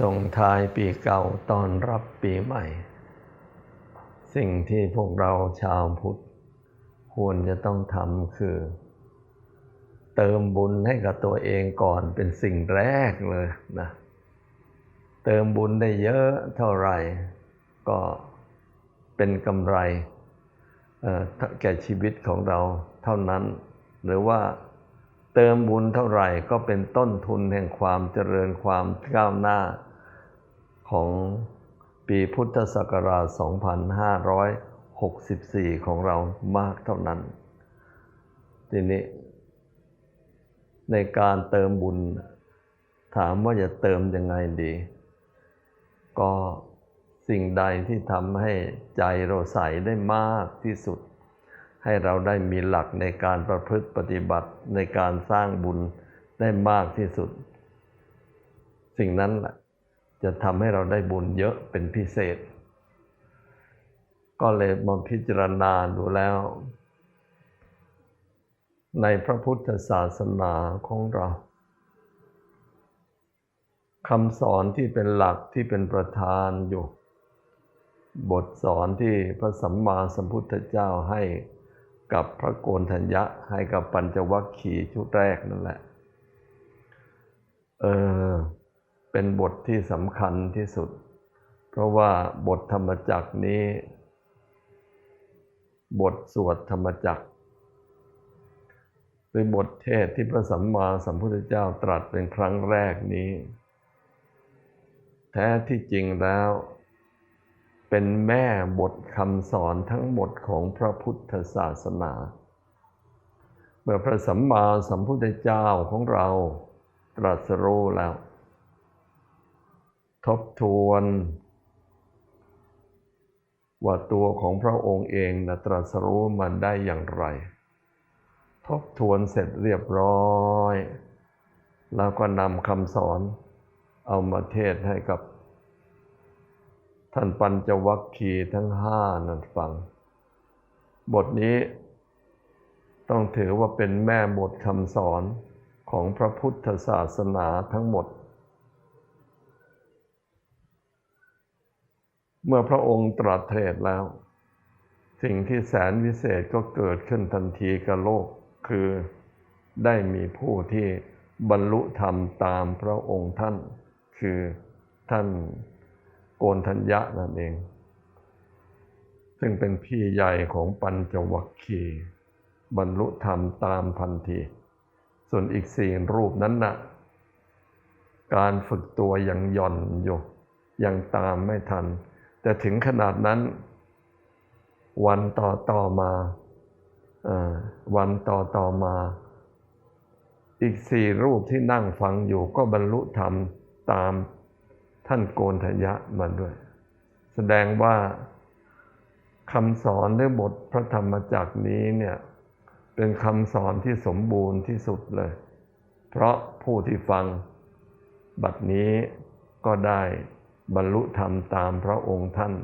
ส่งท้ายปีเก่าตอนรับปีใหม่ สิ่งที่พวกเราชาวพุทธ ควรจะต้องทำคือ เติมบุญให้กับตัวเองก่อนเป็นสิ่งแรกเลยนะ เติมบุญได้เยอะเท่าไหร่ ก็เป็นกำไรแก่ชีวิตของเราเท่านั้น หรือว่า เติมบุญเท่าไหร่ก็เป็นต้นทุนแห่งความเจริญความก้าวหน้าของปีพุทธศักราช 2564 ของเรามากเท่านั้น ทีนี้ ในการเติมบุญ ถามว่าจะเติมยังไงดี ก็สิ่งใดที่ทำให้ใจเราใสได้มากที่สุด ให้เราได้มีหลักในการประพฤติปฏิบัติในการสร้างบุญได้มากที่สุด สิ่งนั้นแหละจะทำให้เราได้บุญเยอะเป็นพิเศษ ก็เลยมาพิจารณาดูแล้ว ในพระพุทธศาสนาของเราคำสอนที่เป็นหลักที่เป็นประธานอยู่ บทสอนที่พระสัมมาสัมพุทธเจ้าให้ กับพระโกนธัญญะให้กับปัญจวัคคีย์ชุดแรกนั่นแหละ เออ เป็นบทที่สำคัญที่สุด เพราะว่าบทธรรมจักนี้ บทสวดธรรมจักหรือบทเทศที่พระสัมมาสัมพุทธเจ้าตรัสเป็นครั้งแรกนี้ แท้ที่จริงแล้ว เป็นแม่บทคำสอนทั้งหมดของพระพุทธศาสนา เมื่อพระสัมมาสัมพุทธเจ้าของเราตรัสรู้แล้ว ทบทวน ว่าตัวของพระองค์เองนะตรัสรู้มันได้อย่างไร ทบทวนเสร็จเรียบร้อย แล้วก็นำคำสอนเอามาเทศให้กับ ท่านปัญจวัคคีย์ทั้งห้านั้นฟัง บทนี้ต้องถือว่าเป็นแม่บทคำสอนของพระพุทธศาสนาทั้งหมด เมื่อพระองค์ตรัสเทศแล้ว สิ่งที่แสนวิเศษก็เกิดขึ้นทันทีกับโลก คือได้มีผู้ที่บรรลุธรรมตามพระองค์ท่าน คือท่าน โกนทัญญะนั่นเอง ซึ่งเป็นพี่ใหญ่ของปัญจวัคคีย์บรรลุธรรมตามพันที ส่วนอีกสี่รูปนั้นนะ่ะการฝึกตัวยังหย่อนอยู่ยังตามไม่ทัน แต่ถึงขนาดนั้น วันต่อต่อมาวันต่อต่อมา อีกสี่รูปที่นั่งฟังอยู่ก็บรรลุธรรมตาม ท่านโกนทยะมาด้วย แสดงว่าคำสอนหรือบทพระธรรมจักรนี้เนี่ยเป็นคำสอนที่สมบูรณ์ที่สุดเลย เพราะผู้ที่ฟังบัดนี้ก็ได้บรรลุธรรมตามพระองค์ท่าน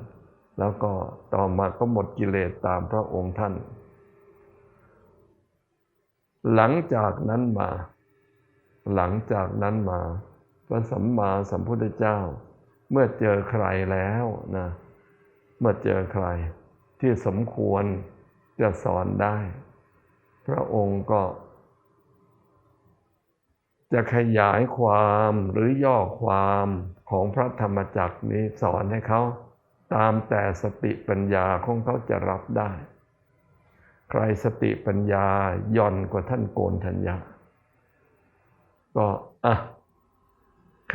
แล้วก็ต่อมาก็หมดกิเลสตามพระองค์ท่าน หลังจากนั้นมา หลังจากนั้นมา ระสัมมาสัมพุทธเจ้า เมื่อเจอใครแล้วนะเมื่อเจอใครที่สมควรจะสอนได้ พระองค์ก็ จะขยายความหรือย่อความของพระธรรมจักรนี้สอนให้เขา ตามแต่สติปัญญาของเขาจะรับได้ ใครสติปัญญาย่อนกว่าท่านโกนทัญญาก็อะ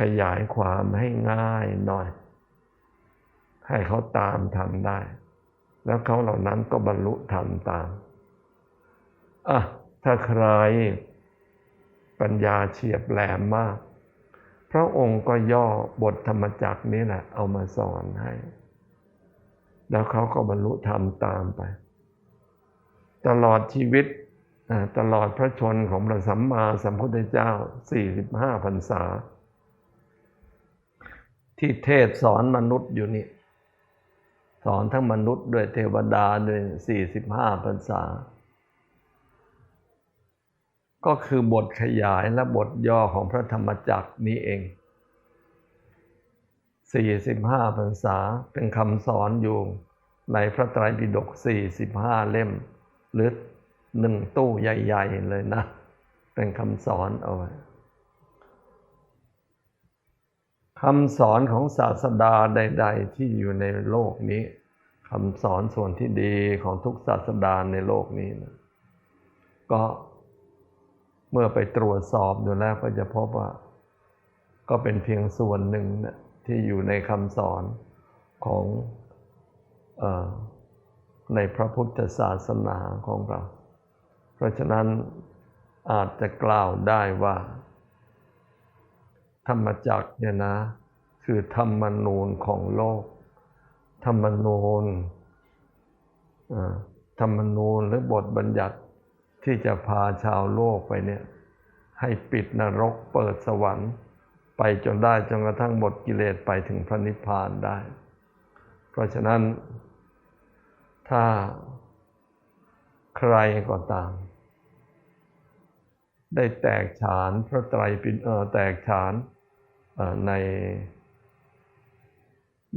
ขยายความให้ง่ายหน่อย ให้เขาตามทำได้ แล้วเขาเหล่านั้นก็บรรลุธรรมตามอะถ้าใครปัญญาเฉียบแหลมมาก พระองค์ก็ย่อบทธรรมจักรนี้แหละ เอามาสอนให้ แล้วเขาก็บรรลุธรรมตามไป ตลอดชีวิตตลอดพระชนของพระสัมมาสัมพุทธเจ้า 45พรรษา ที่เทศสอนมนุษย์อยู่นี่ สอนทั้งมนุษย์ด้วยเทวดาด้วยสี่สิบห้าพรรษา ก็คือบทขยายและบทย่อของพระธรรมจักรนี้เอง45พรรษาเป็นคำสอนอยู่ในพระไตรปิฎก45เล่ม หรือหนึ่งตู้ใหญ่ ๆ เลยนะ เป็นคำสอนเอาไว้ คำสอนของศาสดาใด ๆ ที่อยู่ในโลกนี้คำสอนส่วนที่ดีของทุกศาสดาในโลกนี้นะก็เมื่อไปตรวจสอบดูแล้วก็จะพบว่า ก็เป็นเพียงส่วนหนึ่งนะที่อยู่ในคำสอนของอในพระพุทธศาสนาของเรา เพราะฉะนั้นอาจจะกล่าวได้ว่า ธรรมจักรเนี่ยนะ คือธรรมนูญของโลก ธรรมนูญธรรมนูญหรือบทบัญญัติที่จะพาชาวโลกไปเนี่ย ให้ปิดนรกเปิดสวรรค์ ไปจนได้จนกระทั่งหมดกิเลสไปถึงพระนิพพานได้ เพราะฉะนั้น ถ้าใครก็ตาม ได้แตกฉานพระไตรปิฎกแตกฉาน ใน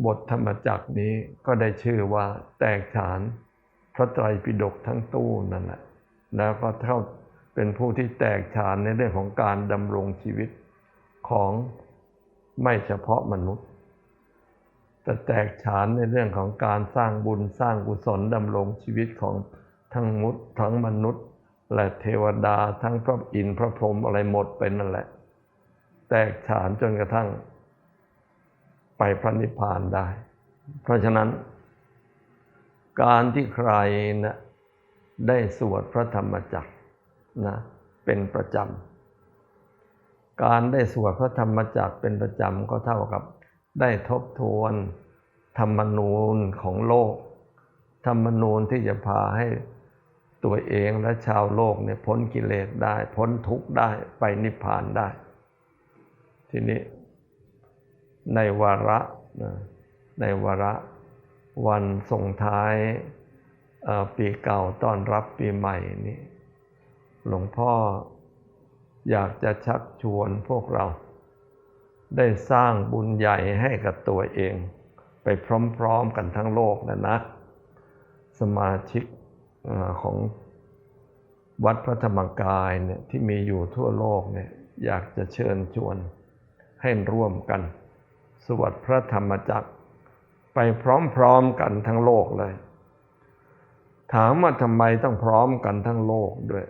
บทธรรมจักรนี้ก็ได้ชื่อว่าแตกฉานพระไตรปิฎกทั้งตู้นั่นแหละแล้วก็เท่าเป็นผู้ที่แตกฉานในเรื่องของการดำรงชีวิตของไม่เฉพาะมนุษย์ แต่แตกฉานในเรื่องของการสร้างบุญสร้างกุศลดำรงชีวิตของทั้งมุษย์ทั้งมนุษย์ และเทวดาทั้งพระอินทร์พระพรหมอะไรหมดไปนั่นแหละ แตกฉานจนกระทั่ง ไปพระนิพพานได้ เพราะฉะนั้น การที่ใครนะได้สวดพระธรรมจักรนะเป็นประจำ การได้สวดพระธรรมจักรเป็นประจำก็เท่ากับได้ทบทวนธรรมนูญของโลก ธรรมนูญที่จะพาให้ตัวเองและชาวโลกเนี่ยพ้นกิเลสได้ พ้นทุกข์ได้ไปนิพพานได้ ทีนี้ในวาระในวาระวันส่งท้ายปีเก่าต้อนรับปีใหม่นี้หลวงพ่ออยากจะชักชวนพวกเรา ได้สร้างบุญใหญ่ให้กับตัวเอง ไปพร้อมๆกันทั้งโลกนะนะ สมาชิกอของวัดพระธรรมกายเนี่ยที่มีอยู่ทั่วโลกเนี่ยอยากจะเชิญชวน ให้ร่วมกัน สวดพระธรรมจักร ไปพร้อมๆกันทั้งโลกเลย ถามว่าทำไมต้องพร้อมกันทั้งโลกด้วย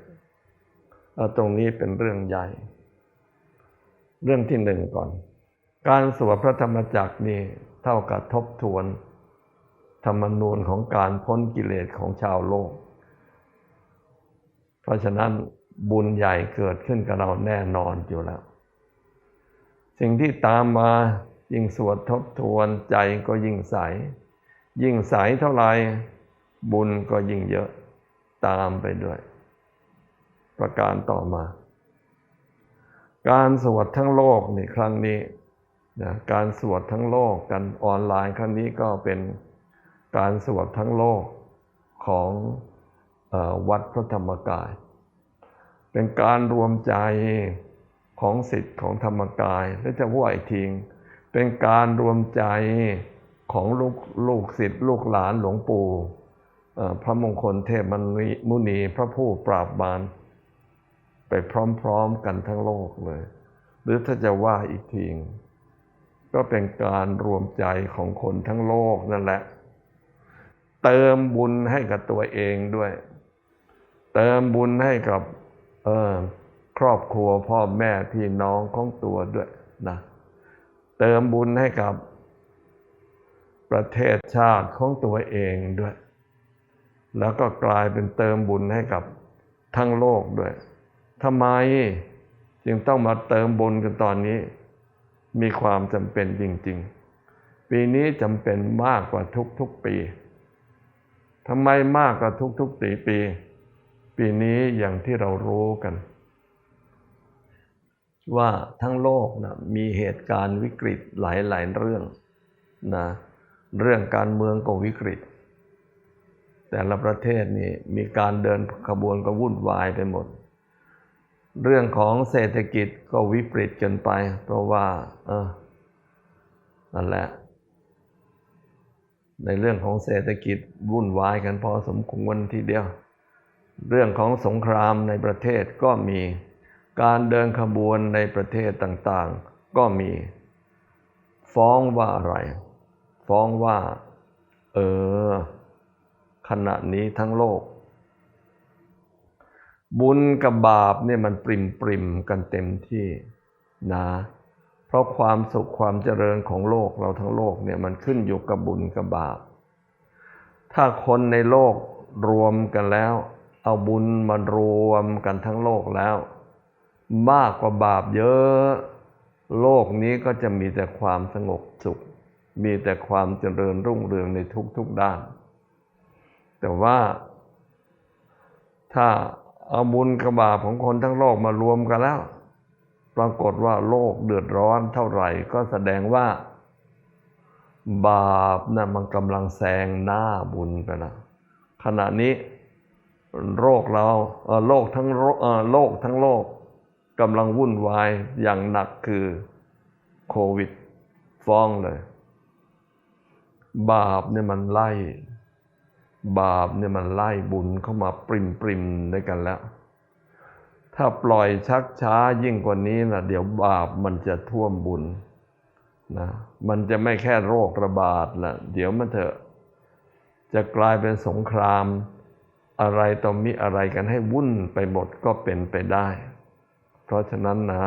ตรงนี้เป็นเรื่องใหญ่ เรื่องที่หนึ่งก่อน การสวดพระธรรมจักรนี่เท่ากับทบทวน ธรรมนูญของการพ้นกิเลสของชาวโลก เพราะฉะนั้นบุญใหญ่เกิดขึ้นกับเราแน่นอนอยู่แล้ว สิ่งที่ตามมายิ่งสวดทบทวนใจก็ยิ่งใส ยิ่งใสเท่าไหร่บุญก็ยิ่งเยอะตามไปด้วย ประการต่อมา การสวดทั้งโลกในครั้งนี้นะการสวดทั้งโลกกันออนไลน์ครั้งนี้ก็เป็นการสวดทั้งโลกของอวัดพระธรรมกาย เป็นการรวมใจ ของสิทธิ์ของธรรมกาย และจะว่าอีกทีเป็นการรวมใจของลูกลูกศิษย์ลูกหลานหลวงปู่พระมงคลเทพมุนีพระผู้ปราบบานไปพร้อมๆกันทั้งโลกเลย หรือถ้าจะว่าอีกทีก็เป็นการรวมใจของคนทั้งโลกนั่นแหละ เติมบุญให้กับตัวเองด้วย เติมบุญให้กับ ครอบครัวพ่อแม่พี่น้องของตัวด้วยนะเติมบุญให้กับประเทศชาติของตัวเองด้วย แล้วก็กลายเป็นเติมบุญให้กับทั้งโลกด้วยทำไมจึงต้องมาเติมบุญกันตอนนี้ มีความจำเป็นจริง ๆ ปีนี้จำเป็นมากกว่าทุกๆปีทำไมมากกว่าทุกๆปีปี ปีนี้อย่างที่เรารู้กัน ว่าทั้งโลกนะมีเหตุการณ์วิกฤตหลายๆเรื่องนะเรื่องการเมืองก็วิกฤต แต่ละประเทศนี่มีการเดินขบวนก็วุ่นวายไปหมด เรื่องของเศรษฐกิจก็วิปริตกันไป เพราะว่าเออนั่นแหละ ในเรื่องของเศรษฐกิจวุ่นวายกันพอสมควรทีเดียว เรื่องของสงครามในประเทศก็มี การเดินขบวนในประเทศต่างๆ ก็มี ฟ้องว่าอะไร ฟ้องว่า เออ ขณะนี้ทั้งโลก บุญกับบาปเนี่ยมันปริมปริมกันเต็มที่นะ เพราะความสุขความเจริญของโลกเราทั้งโลกเนี่ยมันขึ้นอยู่กับบุญกับบาป ถ้าคนในโลกรวมกันแล้ว เอาบุญมารวมกันทั้งโลกแล้ว มากกว่าบาปเยอะ โลกนี้ก็จะมีแต่ความสงบสุข มีแต่ความเจริญรุ่งเรืองในทุกๆด้าน แต่ว่า ถ้าเอาบุญกับบาปของคนทั้งโลกมารวมกันแล้ว ปรากฏว่าโลกเดือดร้อนเท่าไหร่ก็แสดงว่า บาปนะ่ะมันกำลังแซงหน้าบุญไปแล้วขณะนี้โรคเราเออโลกทั้งโโลกทั้งโลก กำลังวุ่นวายอย่างหนักคือโควิด ฟ้องเลย บาปเนี่ยมันไล่ บาปเนี่ยมันไล่บุญเข้ามาปริมปริมด้วยกันแล้ว ถ้าปล่อยชักช้ายิ่งกว่านี้นะเดี๋ยวบาปมันจะท่วมบุญนะมันจะไม่แค่โรคระบาดละเดี๋ยวมันเถอะจะกลายเป็นสงครามอะไรต่อมีอะไรกันให้วุ่นไปหมดก็เป็นไปได้ ราะฉะนั้นนะ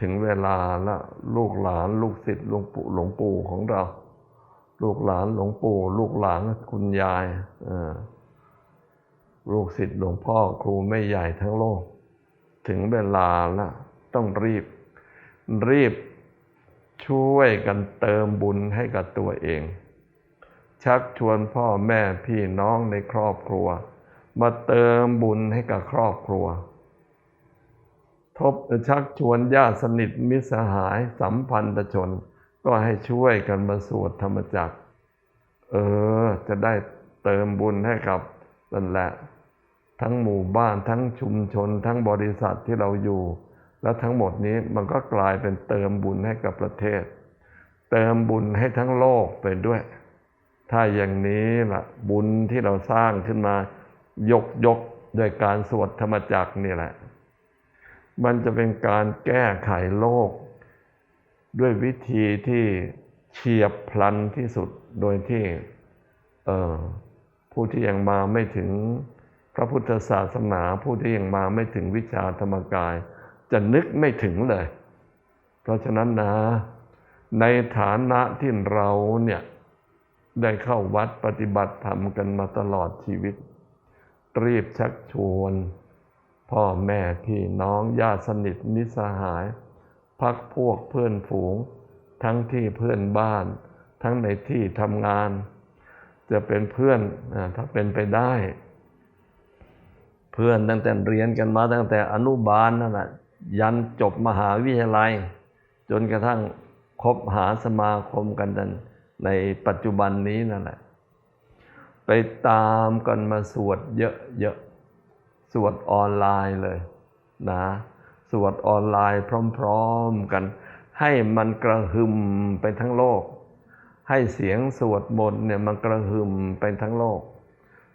ถึงเวลาละลูกหลานลูกศิษย์หลวงปู่หลวงปู่ของเรา ลูกหลานหลวงปู่ ลูกหลานคุณยายลูกศิษย์หลวงพ่อครูแม่ใหญ่ทั้งโลก ถึงเวลาละต้องรีบ รีบช่วยกันเติมบุญให้กับตัวเอง ชักชวนพ่อแม่พี่น้องในครอบครัว มาเติมบุญให้กับครอบครัว ทบชักชวนญาติสนิทมิสหายสัมพันธชน ก็ให้ช่วยกันมาสวดธรรมจักร เออ จะได้เติมบุญให้กับนั่นแหละ ทั้งหมู่บ้านทั้งชุมชน ทั้งบริษัทที่เราอยู่ แล้วทั้งหมดนี้มันก็กลายเป็นเติมบุญให้กับประเทศ เติมบุญให้ทั้งโลกไปด้วย ถ้าอย่างนี้ล่ะบุญที่เราสร้างขึ้นมายกยกโดยการสวดธรรมจักรนี่แหละ มันจะเป็นการแก้ไขโลก ด้วยวิธีที่เฉียบพลันที่สุดโดยที่ผู้ที่ยังมาไม่ถึงพระพุทธศาสนา ผู้ที่ยังมาไม่ถึงวิชาธรรมกาย จะนึกไม่ถึงเลย เพราะฉะนั้นนะ ในฐานะที่เราเนี่ยได้เข้าวัดปฏิบัติธรรมกันมาตลอดชีวิต รีบชักชวน พ่อแม่พี่น้องญาติสนิทมิตรสหาย พักพวกเพื่อนฝูง ทั้งที่เพื่อนบ้าน ทั้งในที่ทำงาน จะเป็นเพื่อนถ้าเป็นไปได้ เพื่อนตั้งแต่เรียนกันมาตั้งแต่อนุบาลนั่นแหะยันจบมหาวิทยาลัย จนกระทั่งคบหาสมาคมกันจนในปัจจุบันนี้นั่นแหละ ไปตามกันมาสวดเยอะๆ วดออนไลน์เลยนะสวดออนไลน์พร้อมๆกัน ให้มันกระหึ่มไปทั้งโลก ให้เสียงสวดมนต์เนี่ยมันกระหึ่มไปทั้งโลก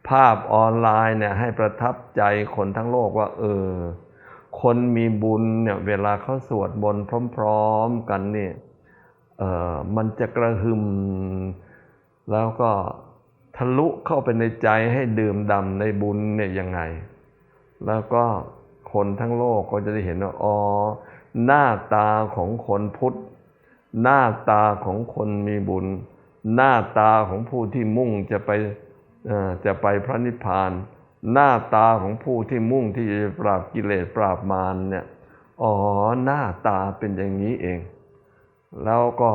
ภาพออนไลน์เนี่ยให้ประทับใจคนทั้งโลกว่า เออ คนมีบุญเนี่ยเวลาเขาสวดมนต์พร้อม ๆ กันนี่เออมันจะกระหึ่มแล้วก็ทะลุเข้าไปในใจให้ดื่มดำในบุญเนี่ยยังไง แล้วก็คนทั้งโลกก็จะได้เห็นว่าอ๋อหน้าตาของคนพุทธ หน้าตาของคนมีบุญ หน้าตาของผู้ที่มุ่งจะไปจะไปพระนิพพาน หน้าตาของผู้ที่มุ่งที่จะปราบกิเลสปราบมารเนี่ยอ๋อหน้าตาเป็นอย่างนี้เอง แล้วก็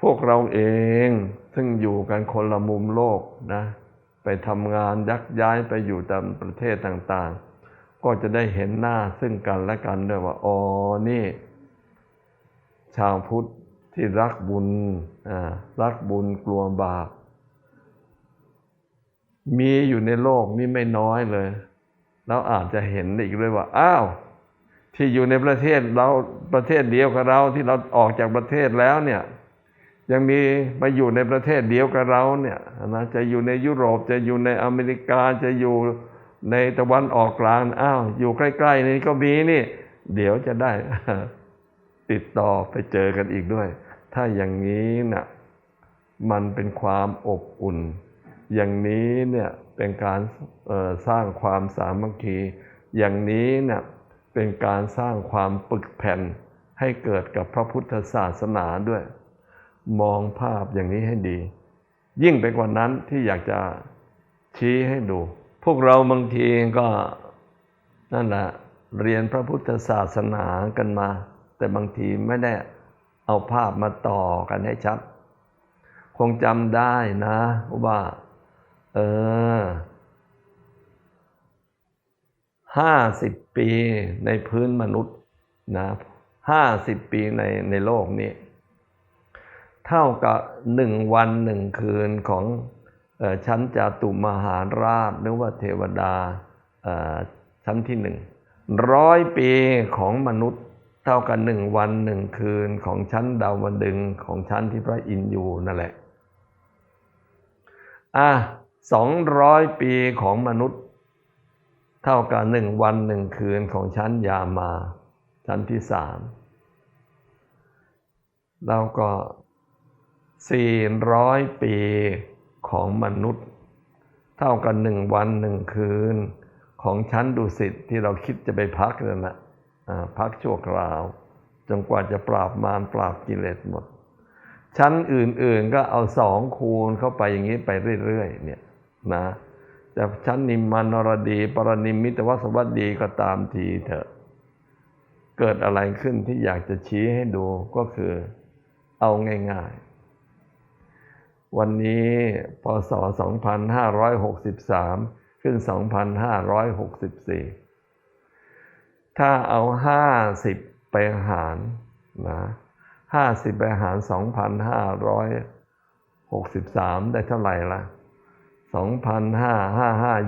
พวกเราเองซึ่งอยู่กันคนละมุมโลกนะ ไปทำงานยักย้ายไปอยู่ตามประเทศต่างๆ ก็จะได้เห็นหน้าซึ่งกันและกันด้วยว่าอ๋อนี่ ชาวพุทธที่รักบุญอ่ารักบุญกลัวบาปมีอยู่ในโลกนี้ไม่น้อยเลยแล้วอาจจะเห็นอีกด้วยว่าอ้าว ที่อยู่ในประเทศเราประเทศเดียวกับเราที่เราออกจากประเทศแล้วเนี่ย ยังมีมาอยู่ในประเทศเดียวกับเราเนี่ยนะจะอยู่ในยุโรปจะอยู่ในอเมริกาจะอยู่ในตะวันออกกลางอ้าวอยู่ใกล้ๆนี่ก็มีนี่ เดี๋ยวจะได้ ติดต่อไปเจอกันอีกด้วย ถ้าอย่างนี้น่ะมันเป็นความอบอุ่น อย่างนี้เนี่ยเป็นการสร้างความสามัคคี อย่างนี้เนี่ยเป็นการสร้างความปึกแผ่นให้เกิดกับพระพุทธศาสนาด้วย มองภาพอย่างนี้ให้ดี ยิ่งไปกว่านั้นที่อยากจะชี้ให้ดู พวกเราบางทีก็นั่นแหละเรียนพระพุทธศาสนากันมา แต่บางทีไม่ได้เอาภาพมาต่อกันให้ชัด คงจำได้นะว่า เออห้าสิบปีในพื้นมนุษย์นะห้าสิบปีในในโลกนี้ เท่ากับหนึ่งวันหนึ่งคืนของชั้นจาตุมหาราชหรือว่าเทวดาชั้นที่หนึ่งร้อยปีของมนุษย์เท่ากับหนึ่งวันหนึ่งคืนของชั้นดาวดึงของชั้นที่พระอินทร์อยู่นั่นแหละ อะสองร้อยปีของมนุษย์ เท่ากับหนึ่งวันหนึ่งคืนของชั้นยามา ชั้นที่สามแล้วก็ สี่ร้อยปีของมนุษย์ เท่ากับหนึ่งวันหนึ่งคืน ของชั้นดุสิตที่เราคิดจะไปพักนั่นแหละพักชั่วคราวจนกว่าจะปราบมารปราบกิเลสหมด ชั้นอื่นๆก็เอาสองคูณเข้าไปอย่างนี้ไปเรื่อยๆเนี่ยนะจะชั้นนิมมานรดี ปรนิมมิตวสวัสดีก็ตามทีเถอะ เกิดอะไรขึ้นที่อยากจะชี้ให้ดูก็คือเอาง่าย ๆ วันนี้พศ 2563 ขึ้น 2564 ถ้าเอา 50 ไปหารนะ50 ไปหาร 2,563 ได้เท่าไหร่ละ2,555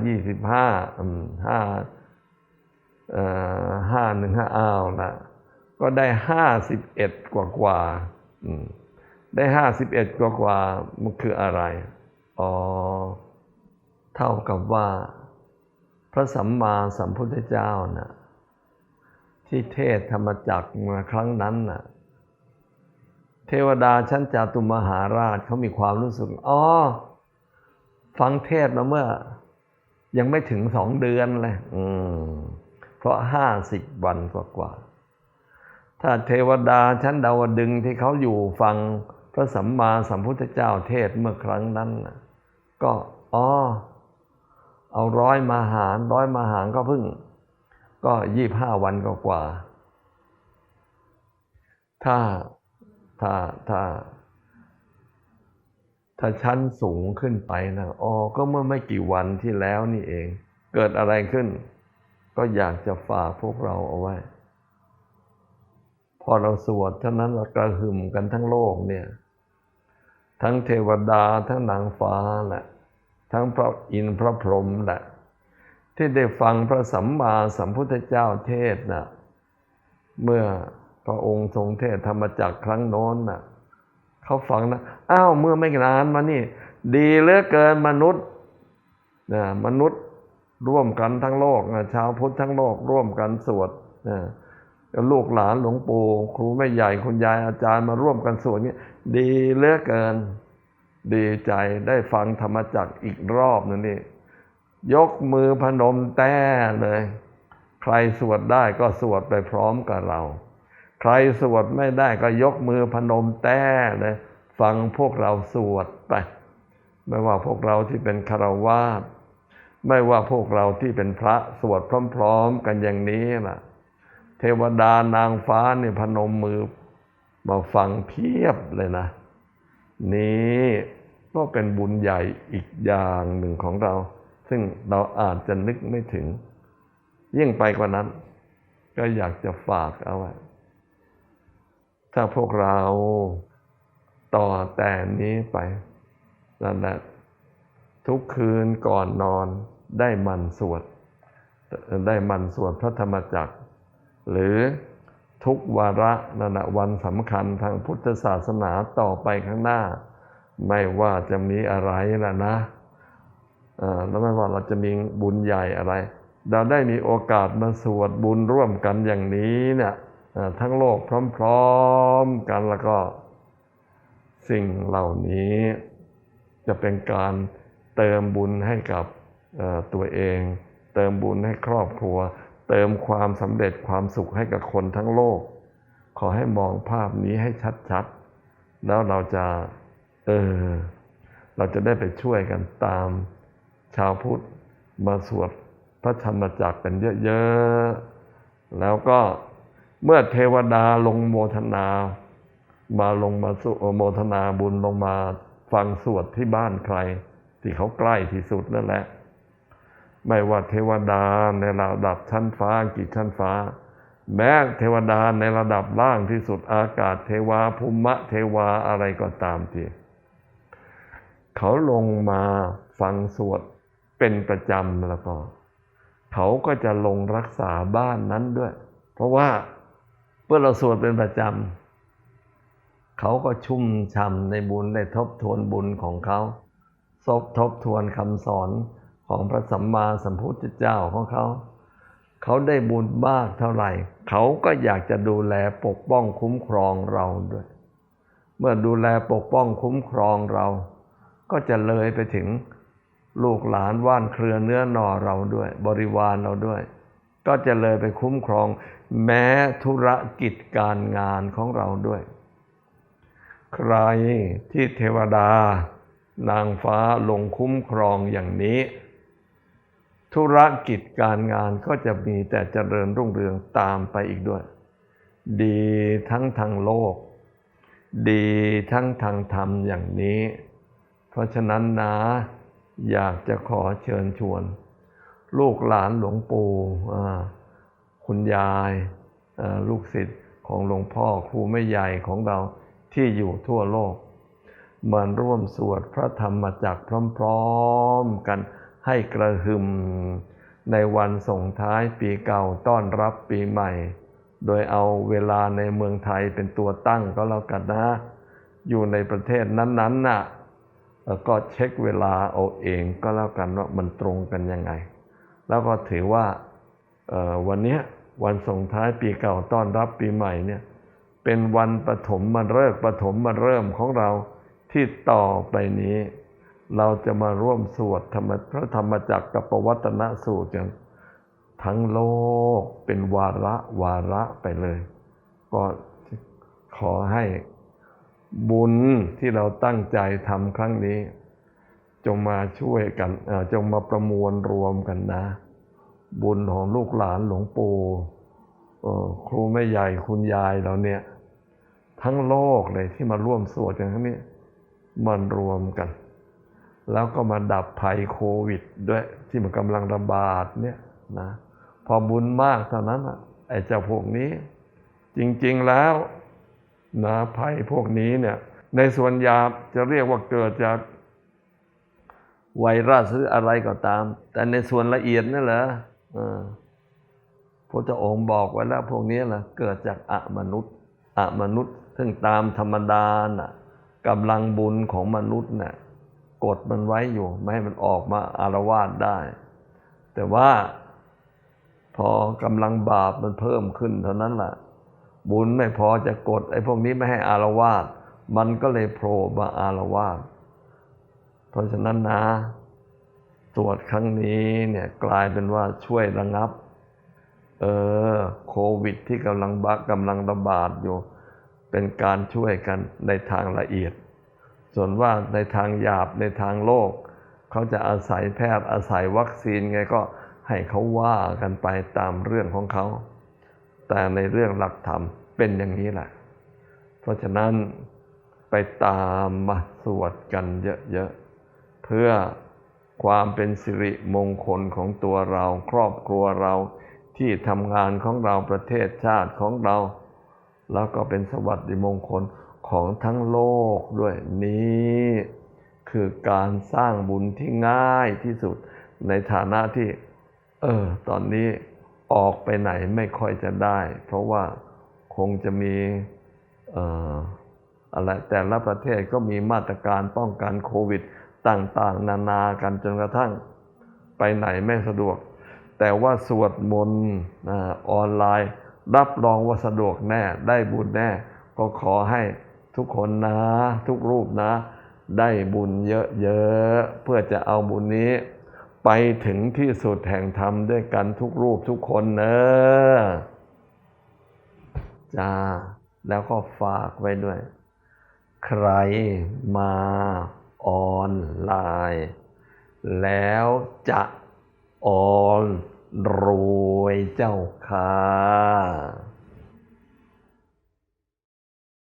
25อืม5เอ่อ515อ้าวละก็ได้ 51 กว่ากว่าอืม ได้51กว่ากว่ามันคืออะไร อ๋อ เท่ากับว่า พระสัมมาสัมพุทธเจ้านะ่ะที่เทศธรรมจักมาครั้งนั้นน่ะ เทวดาชั้นจาตุมหาราชเขามีความรู้สึก อ๋อ ฟังเทศมาเมื่อ ยังไม่ถึงสองเดือนเลยอืมเพราะห้าสิบวันกว่าๆถ้าเทวดาชั้นดาวดึงที่เขาอยู่ฟัง พระสัมมาสัมพุทธเจ้าเทศเมื่อครั้งนั้นก็อ๋อเอาร้อยมาหารร้อยมาหารก็เพิ่ง ก็ยี่บห้าวันก็กว่า ถ้าถ้าถ้า ถ้าชั้นสูงขึ้นไปนะอ๋อก็เมื่อไม่กี่วันที่แล้วนี่เอง เกิดอะไรขึ้น ก็อยากจะฝากพวกเราเอาไว้ พอเราสวดเท่านั้นเรากระหึ่มกันทั้งโลกเนี่ย ทั้งเทวดาทั้งนางฟ้าแหละ ทั้งพระอินทร์พระพรหมแหละ ที่ได้ฟังพระสัมมาสัมพุทธเจ้าเทศน่ะเมื่อพระองค์ทรงเทศธรรมจักครั้งโน้นน่ะเขาฟังนะอ้าวเมื่อไม่นานมานี่ ดีเหลือเกินมนุษย์นะมนุษย์ร่วมกันทั้งโลกนะชาวพุทธทั้งโลกร่วมกันสวดนะ ลูกหลานหลวงปู่ครูแม่ใหญ่คุณยายอาจารย์มาร่วมกันสวดนี่ดีเหลือเกิน ดีใจได้ฟังธรรมจักอีกรอบนึงนี่ยกมือพนมแต้เลย ใครสวดได้ก็สวดไปพร้อมกับเรา ใครสวดไม่ได้ก็ยกมือพนมแต้เลย ฟังพวกเราสวดไป ไม่ว่าพวกเราที่เป็นคารวาสไม่ว่าพวกเราที่เป็นพระสวดพร้อม ๆ กันอย่างนี้ล่ะ เทวดานางฟ้าเนี่ยพนมมือมาฟังเพียบเลยนะ นี้ก็เป็นบุญใหญ่อีกอย่างหนึ่งของเรา ซึ่งเราอาจจะนึกไม่ถึง ยิ่งไปกว่านั้น ก็อยากจะฝากเอาไว้ ถ้าพวกเราต่อแต่นี้ไปนั่นแหละทุกคืนก่อนนอนได้มันสวด ได้มันสวดพระธรรมจักร หรือทุกวาระนันะวันสำคัญทางพุทธศาสนาต่อไปข้างหน้า ไม่ว่าจะมีอะไรล่ะนะแล้วไม่ว่าเราจะมีบุญใหญ่อะไร เราได้มีโอกาสมาสวดบุญร่วมกันอย่างนี้เนี่ยทั้งโลกพร้อมๆกันแล้วก็สิ่งเหล่านี้จะเป็นการเติมบุญให้กับตัวเอง เติมบุญให้ครอบครัว เติมความสำเร็จความสุขให้กับคนทั้งโลก ขอให้มองภาพนี้ให้ชัดๆ แล้วเราจะ เออ เราจะได้ไปช่วยกันตาม ชาวพุทธมาสวดพระธรรมจักรกันเยอะๆ แล้วก็เมื่อเทวดาลงโมทนา มาลงมาสวโมทนาบุญลงมาฟังสวดที่บ้านใคร ที่เขาใกล้ที่สุดนั่นแหละ ไม่ว่าเทวดาในระดับชั้นฟ้ากี่ชั้นฟ้า แม้เทวดาในระดับล่างที่สุดอากาศเทวาภูมะเทวาอะไรก็ตามทีเขาลงมาฟังสวดเป็นประจำแล้วก็ เขาก็จะลงรักษาบ้านนั้นด้วย เพราะว่าเมื่อเราสวดเป็นประจำเขาก็ชุ่มช่ำในบุญได้ทบทวนบุญของเขาทบทบทวนคำสอน ของพระสัมมาสัมพุทธเจ้าของเขา เขาได้บุญมากเท่าไหร่ เขาก็อยากจะดูแลปกป้องคุ้มครองเราด้วย เมื่อดูแลปกป้องคุ้มครองเรา ก็จะเลยไปถึงลูกหลานว่านเครือเนื้อหน่อเราด้วย บริวารเราด้วย ก็จะเลยไปคุ้มครอง แม้ธุรกิจการงานของเราด้วย ใครที่เทวดานางฟ้าลงคุ้มครองอย่างนี้ ธุรกิจการงานก็จะมีแต่เจริญรุ่งเรืองตามไปอีกด้วย ดีทั้งทางโลก ดีทั้งทางธรรมอย่างนี้ เพราะฉะนั้นนะอยากจะขอเชิญชวน ลูกหลานหลวงปู่คุณยายลูกศิษย์ของหลวงพ่อครูไม่ใหญ่ของเราที่อยู่ทั่วโลกมาร่วมสวดพระธรรมจักรพร้อม ๆกัน ให้กระหึ่มในวันส่งท้ายปีเก่าต้อนรับปีใหม่ โดยเอาเวลาในเมืองไทยเป็นตัวตั้งก็แล้วกันนะ อยู่ในประเทศนั้นๆน่ะก็เช็คเวลาเอาเองก็แล้วกันว่ามันตรงกันยังไง แล้วก็ถือว่าวันนี้วันส่งท้ายปีเก่าต้อนรับปีใหม่เนี่ยเป็นวันปฐมมาเริกษ์ปฐมมาเริ่มของเราที่ต่อไปนี้ เราจะมาร่วมสวดธรรมพระธรรมจักรกับปวัตนสูตรกันทั้งโลกเป็นวาระวาระไปเลย ก็ขอให้บุญที่เราตั้งใจทำครั้งนี้ จงมาช่วยกันจงมาประมวลรวมกันนะ บุญของลูกหลานหลวงปู่ครูแม่ใหญ่คุณยายเราเนี่ย ทั้งโลกเลยที่มาร่วมสวดกันครั้งนี้มันรวมกัน แล้วก็มาดับภัยโควิดด้วยที่มันกำลังระบาดเนี่ยนะพอบุญมากเท่านั้นไอ้เจ้าพวกนี้ จริงๆแล้วนะภัยพวกนี้เนี่ยในส่วนหยาบจะเรียกว่าเกิดจากไวรัสหรืออะไรก็ตาม แต่ในส่วนละเอียดนั่นแหละเออพระองค์บอกไว้แล้วพวกนี้แหละเกิดจากอะมนุษย์อะมนุษย์ ซึ่งตามธรรมดาน่ะกำลังบุญของมนุษย์น่ะ กดมันไว้อยู่ ไม่ให้มันออกมาอารวาสได้ แต่ว่าพอกำลังบาปมันเพิ่มขึ้นเท่านั้นแหละบุญไม่พอจะกดไอ้พวกนี้ไม่ให้อารวาสมันก็เลยโผล่มาอารวาสเพราะฉะนั้นนะตรวจครั้งนี้เนี่ยกลายเป็นว่าช่วยระงับ เออโควิดที่กำลังบะกำลังระบาดอยู่ เป็นการช่วยกันในทางละเอียด ส่วนว่าในทางหยาบในทางโลก เขาจะอาศัยแพทย์อาศัยวัคซีนไงก็ให้เขาว่ากันไปตามเรื่องของเขา แต่ในเรื่องหลักธรรมเป็นอย่างนี้แหละ เพราะฉะนั้นไปตามมาสวดกันเยอะๆ เพื่อความเป็นสิริมงคลของตัวเราครอบครัวเราที่ทำงานของเราประเทศชาติของเรา แล้วก็เป็นสวัสดิมงคล ของทั้งโลกด้วยนี้ คือการสร้างบุญที่ง่ายที่สุดในฐานะที่ เออ ตอนนี้ออกไปไหนไม่ค่อยจะได้ เพราะว่าคงจะมีเอ่ออะไรแต่ละประเทศก็มีมาตรการป้องกันโควิดต่างๆ นานากันจนกระทั่งไปไหนไม่สะดวก แต่ว่าสวดมนต์อ่าออนไลน์ รับรองว่าสะดวกแน่ได้บุญแน่ ก็ขอให้ ทุกคนนะ ทุกรูปนะ ได้บุญเยอะๆเพื่อจะเอาบุญนี้ ไปถึงที่สุดแห่งธรรมด้วยกันทุกรูปทุกคนเนอะจ้าแล้วก็ฝากไว้ด้วย ใครมาออนไลน์ แล้วจะออนรวยเจ้าค่ะ